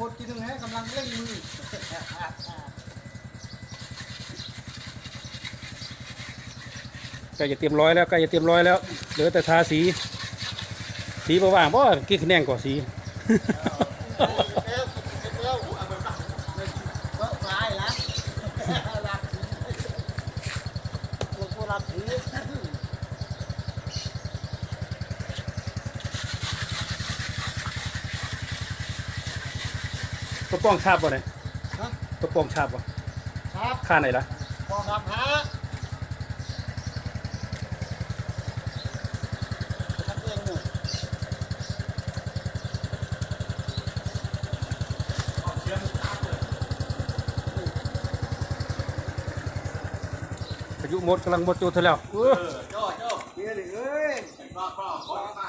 คนทีนึงให้กำลังเร่งมือใกล้จะเตรียมร้อยแล้วใกล้จะเตรียมร้อยแล้วเหลือแต่ทาสี สีประว่างเพราะกี่คะแนนกว่าสีแล้วแล้วเอาไปบ้างก็ตายละรักตัวกูรับถือ ตัวป้องชาบบ่เนี่ยฮะตัวป้องชาบบ่ครับค่าไหนล่ะพอครับฮะทำเองหนึ่งอายุหมดกำลังหมดตัวเธอแล้วเออจ่อจ่อเดี๋ยวเลยเอ้ยรอรอรอมา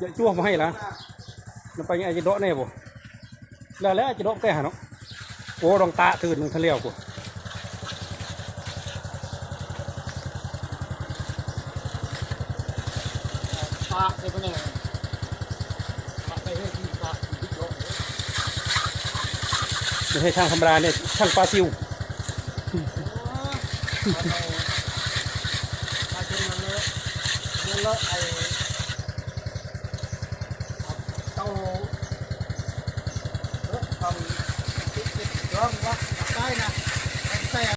เยเพราะมึงจะกลัวเฮ้ยออกพรรษานี่เนาะรอพรรษาเนี่ยเพราะมึงจะกลัวฮะเนาะแล้วเราะจะกลัวรอพรรษาฮะนไปเงินบ่อะเพาะเหรออย่าจ้วงมาให้เหรอมันไปยังไงจะโดะแน่บ่แล้วแล้วจะโดะแก่หาเนาะโอ้ดองตาตื่นมึงทะเลวกูปากเลยเป็นไงปากไปให้ทากที่โลกไม่ใช่ช่างธรรมดาเนี่ยช่างปลาซิวมาจนมันเลอะเลอะไอ เต้าเลอะท